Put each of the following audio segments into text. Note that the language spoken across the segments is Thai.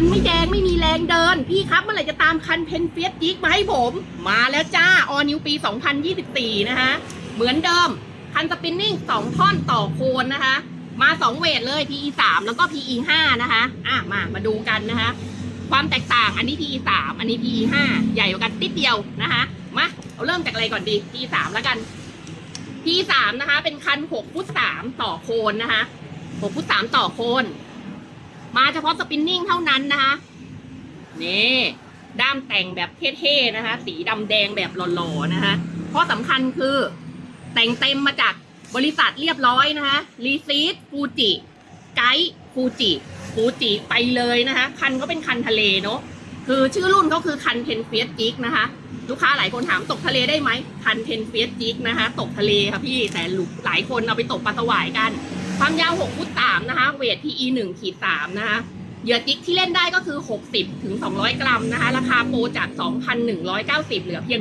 คันไม่แดงไม่มีแรงเดิน พี่ครับเมื่อไหร่จะตามคันเพนเฟียสจิกมาให้ผม มาแล้วจ้าออนิวปี 2024 นะคะ เหมือนเดิม คันสปินนิ่ง 2 ท่อนต่อโคนนะคะ มา 2 เวทเลย PE 3แล้วก็ PE 5นะคะ อะ มามาดูกันนะคะ ความแตกต่างอันนี้ PE 3อันนี้ PE 5ใหญ่กว่ากันติดเดียวนะคะ มาเอาเริ่มจากอะไรก่อนดี PE 3แล้วกัน PE 3นะคะ เป็นคัน 6 ฟุต 3 ต่อโคนนะคะ 6 ฟุต 3 ต่อโคน มาเฉพาะสปินนิ่งเท่านั้นนะคะนี่ด้ามแต่งแบบเท่ๆนะคะ สีดำแดงแบบหล่อๆนะคะข้อสำคัญคือแต่งเต็มมาจากบริษัทเรียบร้อยนะคะรีซีดฟูจิไกด์ฟูจิฟูจิไปเลยนะคะ คันก็เป็นคันทะเลเนาะคือชื่อรุ่นเขาคือคันเพนเฟียสจิกนะคะ ลูกค้าหลายคนถามตกทะเลได้ไหมคันเพนเฟียสจิกนะคะ ตกทะเลค่ะพี่แต่หลายคนเอาไปตกปลาสวายกัน ความยาว6ฟุต3นะคะ เวท PE 1ขีด3นะคะ เหยื่อจิ๊กที่เล่นได้ก็คือ 60ถึง200 กรัมนะคะ ราคาโปรจาก 2,190 เหลือเพียง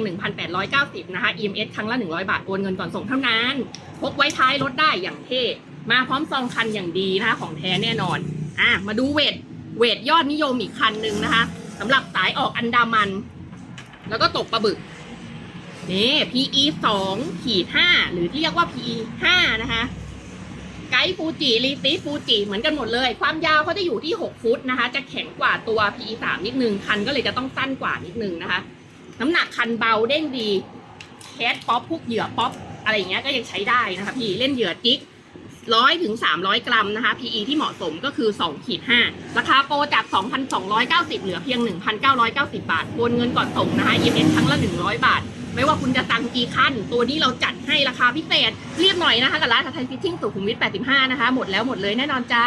1,890 นะคะ EMS ครั้งละ 100 บาท โอนเงินก่อนส่งเท่านั้น พกไว้ท้ายรถได้อย่างเท่ มาพร้อมซองคันอย่างดีนะคะ ของแท้แน่นอน อะ มาดูเวท เวทยอดนิยมอีกคันหนึ่งนะคะสำหรับสายออกอันดามัน แล้วก็ตกปลาบึกนี่ PE 2ขีด5หรือที่เรียกว่า PE 5นะคะ ไกด์ฟูจิรีซีฟูจิเหมือนกันหมดเลย ความยาวเขาจะอยู่ที่ 6 ฟุตนะคะ จะแข็งกว่าตัว PE 3นิดนึง คันก็เลยจะต้องสั้นกว่านิดนึงนะคะ น้ำหนักคันเบาเด้งดีแคสป๊อปพวกเหยื่อป๊อปอะไรอย่างเงี้ยก็ยังใช้ได้นะคะพี่เล่นเหยื่อจิกร้อยถึง300กรัมนะคะ PE ที่เหมาะสมก็คือ2ขีด5ราคาโปรจาก2,290เหลือเพียง1,990บาทโอนเงินก่อนส่งนะคะ EMS ครั้งละ100บาท ไม่ว่าคุณจะสั่งกี่ขั้นตัวนี้เราจัดให้ราคาพิเศษรีบหน่อยนะคะกับร้านไทยฟิตติ้งสุขุมวิท85 นะคะ หมดแล้วหมดเลยแน่นอนจ้า